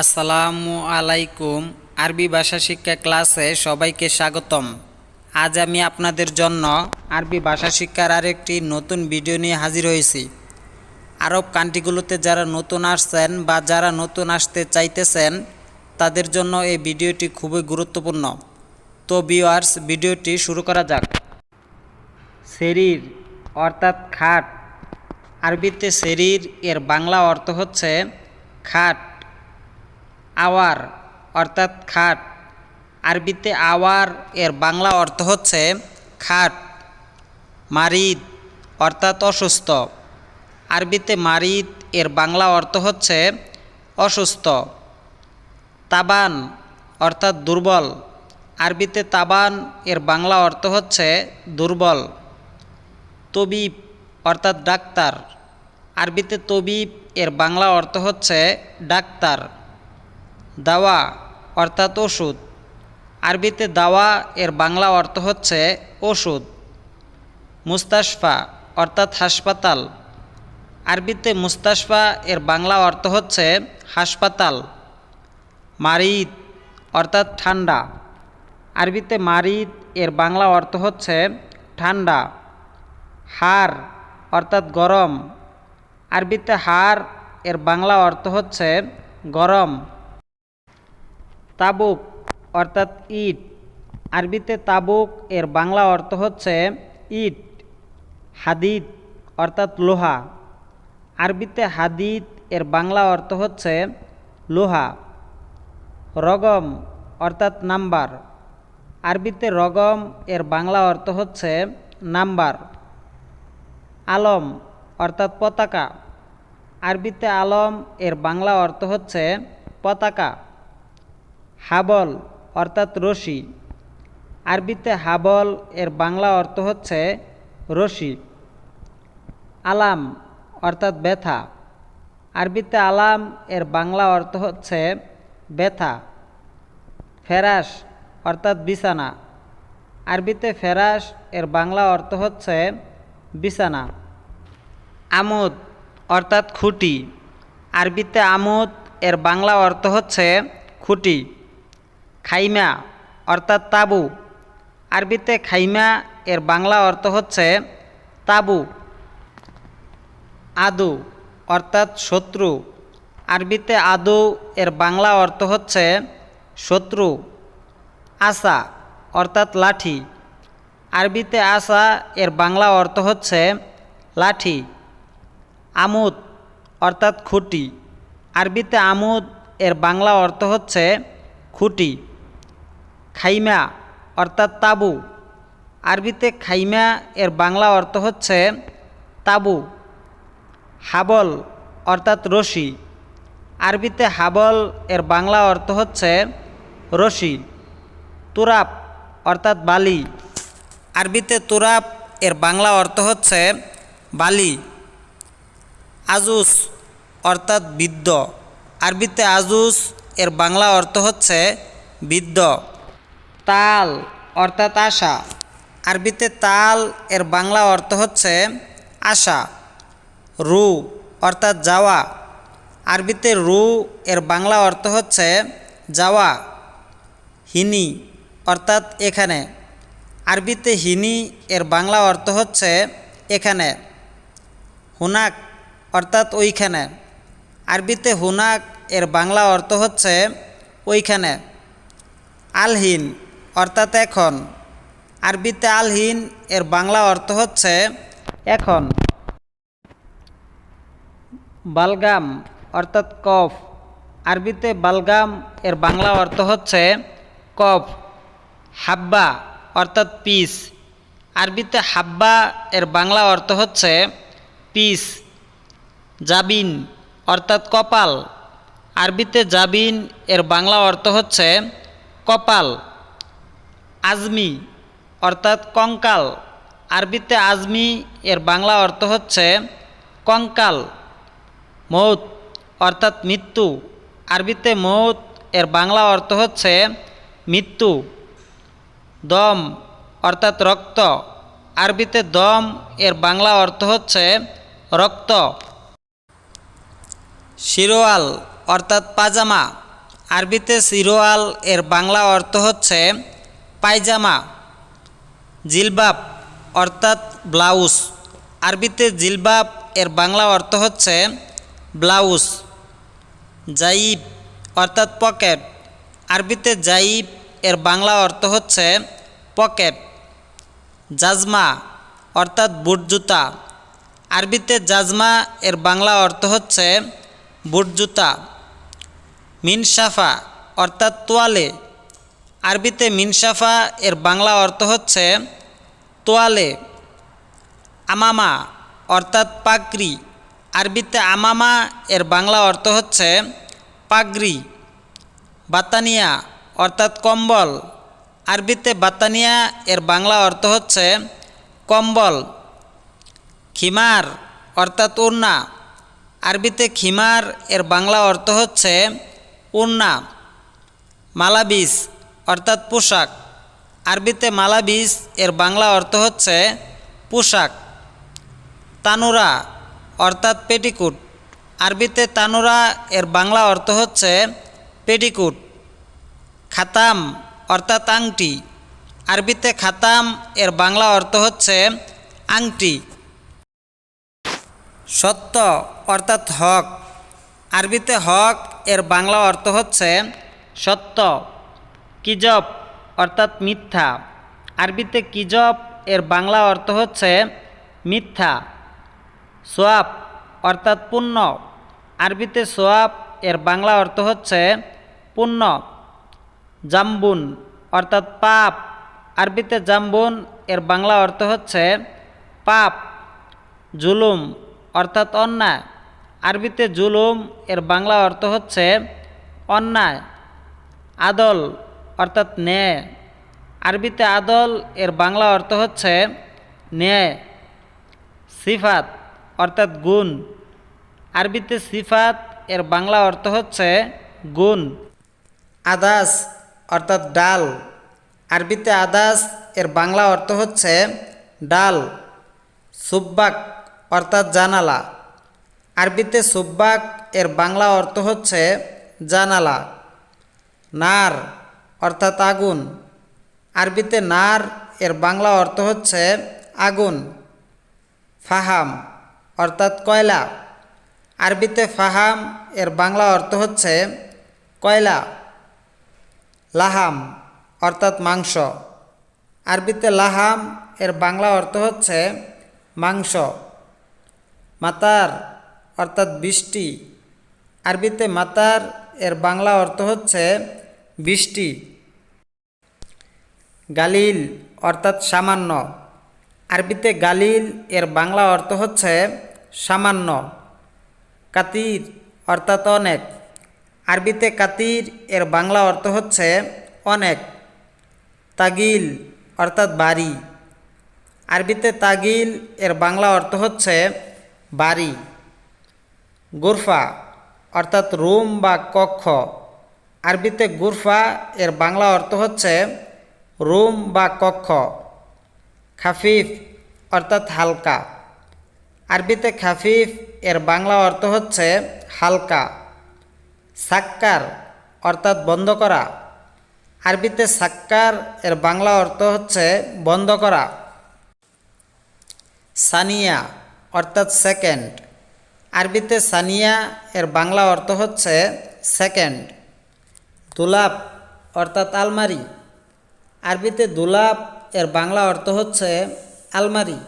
আসসালামু আলাইকুম। আরবি ভাষা শিক্ষা ক্লাসে সবাইকে স্বাগতম। আজ আমি আপনাদের জন্য আরবি ভাষা শিক্ষার আরেকটি নতুন ভিডিও নিয়ে হাজির হয়েছি। আরব কান্ট্রিগুলোতে যারা নতুন আসছেন বা যারা নতুন আসতে চাইতেছেন, তাদের জন্য এই ভিডিওটি খুবই গুরুত্বপূর্ণ। তো ভিউয়ার্স ভিডিওটি শুরু করা যাক। শরীর অর্থাৎ খাট। আরবিতে শরীর এর বাংলা অর্থ হচ্ছে খাট। আওয়ার অর্থাৎ খাট। আরবিতে আওয়ার এর বাংলা অর্থ হচ্ছে খাট, মারিদ অর্থাৎ অসুস্থ। আরবিতে মারিদ এর বাংলা অর্থ হচ্ছে অসুস্থ। তাবান অর্থাৎ দুর্বল। আরবিতে তাবান এর বাংলা অর্থ হচ্ছে দুর্বল। তবিব অর্থাৎ ডাক্তার। আরবিতে তবিব এর বাংলা অর্থ হচ্ছে ডাক্তার। দাওয়া অর্থাৎ ওষুধ। আরবিতে দাওয়া এর বাংলা অর্থ হচ্ছে ওষুধ। মুস্তাশফা অর্থাৎ হাসপাতাল। আরবিতে মুস্তাশফা এর বাংলা অর্থ হচ্ছে হাসপাতাল। মারিদ অর্থাৎ ঠান্ডা। আরবিতে মারিদ এর বাংলা অর্থ হচ্ছে ঠান্ডা। হার অর্থাৎ গরম। আরবিতে হার এর বাংলা অর্থ হচ্ছে গরম। তাবুক, অর্থাৎ ইট। আরবিতে তাবুক, এর বাংলা অর্থ হচ্ছে ইট, হাদিদ, অর্থাৎ লোহা। আরবিতে হাদিদ, এর বাংলা অর্থ হচ্ছে লোহা। রগম, অর্থাৎ নাম্বার। আরবিতে রগম, এর বাংলা অর্থ হচ্ছে নাম্বার। আলম, অর্থাৎ পতাকা। আরবিতে আলম, এর বাংলা অর্থ হচ্ছে পতাকা। হাবল অর্থাৎ রশি। আরবিতে হাবল এর বাংলা অর্থ হচ্ছে রশি। আলাম অর্থাৎ ব্যথা। আরবিতে আলাম এর বাংলা অর্থ হচ্ছে ব্যথা। ফেরাস অর্থাৎ বিছানা। আরবিতে ফেরাস এর বাংলা অর্থ হচ্ছে বিছানা। আমোদ অর্থাৎ খুঁটি। আরবিতে আমোদ এর বাংলা অর্থ হচ্ছে খুঁটি। খাইমা, অর্থাৎ তাবু। আরবিতে খাইমা, এর বাংলা অর্থ হচ্ছে তাবু। আদু, অর্থাৎ শত্রু। আরবিতে আদু, এর বাংলা অর্থ হচ্ছে শত্রু। আসা, অর্থাৎ লাঠি। আরবিতে আসা, এর বাংলা অর্থ হচ্ছে লাঠি। আমুদ, অর্থাৎ খুঁটি। আরবিতে আমুদ, এর বাংলা অর্থ হচ্ছে খুঁটি। খাইমা, অর্থাৎ তাবু। আরবিতে খাইমা, এর বাংলা অর্থ হচ্ছে তাবু। হাবল, অর্থাৎ রশি। আরবিতে হাবল, এর বাংলা অর্থ হচ্ছে রশি। তুরাপ, অর্থাৎ বালি। আরবিতে তুরাপ, এর বাংলা অর্থ হচ্ছে বালি। আজুস, অর্থাৎ বৃদ্ধ। আরবিতে আজুস, এর বাংলা অর্থ হচ্ছে বৃদ্ধ। তাল অর্থাৎ আশা। আরবিতে তাল এর বাংলা অর্থ হচ্ছে আশা। রু অর্থাৎ যাওয়া। আরবিতে রু এর বাংলা অর্থ হচ্ছে যাওয়া। হিনি অর্থাৎ এখানে। আরবিতে হিনি এর বাংলা অর্থ হচ্ছে এখানে। হুনাক অর্থাৎ ওইখানে। আরবিতে হুনাক এর বাংলা অর্থ হচ্ছে ওইখানে। আলহিন অর্থাৎ এখন। আরবিতে আলহিন, এর বাংলা অর্থ হচ্ছে এখন। বালগাম, অর্থাৎ কফ। আরবিতে বালগাম, এর বাংলা অর্থ হচ্ছে কফ। হাব্বা, অর্থাৎ পিস। আরবিতে হাব্বা, এর বাংলা অর্থ হচ্ছে পিস। জাবিন, অর্থাৎ কপাল। আরবিতে জাবিন, এর বাংলা অর্থ হচ্ছে কপাল। আজমি, অর্থাৎ কঙ্কাল। আরবিতে আজমি, এর বাংলা অর্থ হচ্ছে কঙ্কাল, মৌত, অর্থাৎ মৃত্যু। আরবিতে মৌত, এর বাংলা অর্থ হচ্ছে মৃত্যু। দম, অর্থাৎ রক্ত। আরবিতে দম, এর বাংলা অর্থ হচ্ছে রক্ত। শিরোয়াল, অর্থাৎ পাজামা। আরবিতে শিরোয়াল, এর বাংলা অর্থ হচ্ছে পায়জামা, জিলবাব অর্থাৎ ব্লাউজ। আরবিতে জিলবাব, এর বাংলা অর্থ হচ্ছে ব্লাউজ। জাইব অর্থাৎ পকেট। আরবিতে জাইব, এর বাংলা অর্থ হচ্ছে পকেট। জাজমা অর্থাৎ বুট জুতা। আরবিতে জাজমা, এর বাংলা অর্থ হচ্ছে বুট জুতা। মিনসাফা অর্থাৎ তোয়ালে। আরবিতে মিনসাফা এর বাংলা অর্থ হচ্ছে তোয়ালে, আমামা, অর্থাৎ পাগড়ি। আরবিতে আমামা, এর বাংলা অর্থ হচ্ছে পাগড়ি, বাতানিয়া, অর্থাৎ কম্বল। আরবিতে বাতানিয়া, এর বাংলা অর্থ হচ্ছে কম্বল। খিমার, অর্থাৎ উন্না আরবিতে খিমার, এর বাংলা অর্থ হচ্ছে উন্না মালাবিস অর্থাৎ পোশাক। আরবিতে মালাবিস, এর বাংলা অর্থ হচ্ছে পোশাক। তানুরা, অর্থাৎ পেটিকুট। আরবিতে তানুরা, এর বাংলা অর্থ হচ্ছে পেটিকুট। খাতাম, অর্থাৎ আংটি। আরবিতে খাতাম, এর বাংলা অর্থ হচ্ছে আংটি। সত্য, অর্থাৎ হক। আরবিতে হক, এর বাংলা অর্থ হচ্ছে সত্য। কিজব অর্থাৎ মিথ্যা। আরবিতে কিজব এর বাংলা অর্থ হচ্ছে মিথ্যা। সোয়াব, অর্থাৎ পুণ্য। আরবিতে সোয়াব, এর বাংলা অর্থ হচ্ছে পুণ্য। জাম্বুন, অর্থাৎ পাপ। আরবিতে জাম্বুন, এর বাংলা অর্থ হচ্ছে পাপ। জুলুম, অর্থাৎ অন্যায়। আরবিতে জুলুম, এর বাংলা অর্থ হচ্ছে অন্যায়। আদল অর্থাৎ ন্যায় আরবিতে আদল, এর বাংলা অর্থ হচ্ছে ন্যায় সিফাত, অর্থাৎ গুণ। আরবিতে সিফাত, এর বাংলা অর্থ হচ্ছে গুণ। আদাস, অর্থাৎ ডাল। আরবিতে আদাস, এর বাংলা অর্থ হচ্ছে ডাল। সুব্বাক, অর্থাৎ জানালা। আরবিতে সুব্বাক, এর বাংলা অর্থ হচ্ছে জানালা। নার অর্থাৎ আগুন। আরবিতে নার, এর বাংলা অর্থ হচ্ছে আগুন। ফাহাম, অর্থাৎ কয়লা। আরবিতে ফাহাম, এর বাংলা অর্থ হচ্ছে কয়লা। লাহাম, অর্থাৎ মাংস। আরবিতে লাহাম, এর বাংলা অর্থ হচ্ছে মাংস। মাতার, অর্থাৎ বৃষ্টি। আরবিতে মাতার, এর বাংলা অর্থ হচ্ছে বৃষ্টি। গালিল অর্থাৎ সামান্য। আরবিতে গালিল এর বাংলা অর্থ হচ্ছে সামান্য। কাতির অর্থাৎ অনেক। আরবিতে কাতির এর বাংলা অর্থ হচ্ছে অনেক। তাগিল অর্থাৎ বাড়ি। আরবিতে তাগিল এর বাংলা অর্থ হচ্ছে বাড়ি। গুরফা অর্থাৎ রুম বা কক্ষ। আরবিতে গুরফা, এর বাংলা অর্থ হচ্ছে রুম বা কক্ষ, খাফিফ অর্থাৎ হালকা। আরবিতে খাফিফ, এর বাংলা অর্থ হচ্ছে হালকা। সাক্কার অর্থাৎ বন্ধ করা। আরবিতে সাক্কার, এর বাংলা অর্থ হচ্ছে বন্ধ করা। সানিয়া অর্থাৎ সেকেন্ড। আরবিতে সানিয়া, এর বাংলা অর্থ হচ্ছে সেকেন্ড। দুলাপ অর্থাৎ আলমারি। আরবিতে দুলাপ, এর বাংলা অর্থ হচ্ছে আলমারি।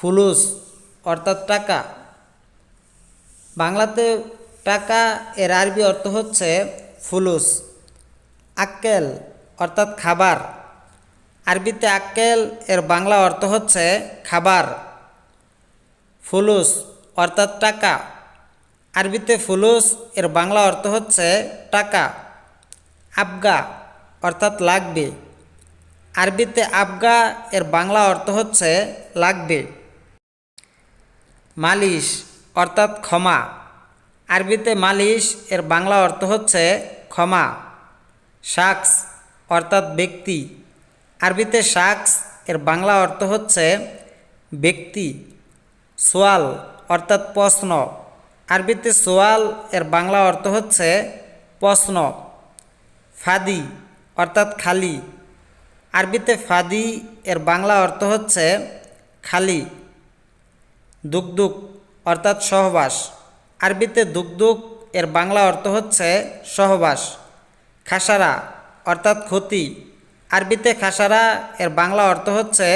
ফুলুস অর্থাৎ টাকা। বাংলাতে টাকা, এর আরবি অর্থ হচ্ছে ফুলুস। আক্কেল অর্থাৎ খাবার। আরবিতে আক্কেল, এর বাংলা অর্থ হচ্ছে খাবার। ফুলুস অর্থাৎ টাকা। আরবিতে ফুলুস, এর বাংলা অর্থ হচ্ছে টাকা, আবগা অর্থাৎ লাগবে। আরবিতে আবগা, এর বাংলা অর্থ হচ্ছে লাগবে। মালিশ অর্থাৎ ক্ষমা। আরবিতে মালিশ, এর বাংলা অর্থ হচ্ছে ক্ষমা। শাকস অর্থাৎ ব্যক্তি। আরবিতে শাকস এর বাংলা অর্থ হচ্ছে ব্যক্তি। সোয়াল অর্থাৎ প্রশ্ন। আরবিতে সোয়াল, এর বাংলা অর্থ হচ্ছে প্রশ্ন, ফাদি, অর্থাৎ খালি। আরবিতে ফাদি, এর বাংলা অর্থ হচ্ছে খালি দুগদুগ অর্থাৎ সহবাস। আরবিতে দুগদুগ এর বাংলা অর্থ হচ্ছে সহবাস। খাসারা, অর্থাৎ ক্ষতি। আরবিতে খাসারা, এর বাংলা অর্থ হচ্ছে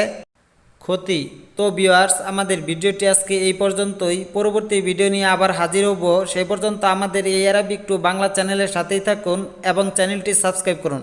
ক্ষতি। তো ভিউয়ার্স আমাদের ভিডিওটি আজকে এই পর্যন্তই। পরবর্তী ভিডিও নিয়ে আবার হাজির হব। সেই পর্যন্ত আমাদের এই অ্যারাবিক টু বাংলা চ্যানেলের সাথেই থাকুন এবং চ্যানেলটি সাবস্ক্রাইব করুন।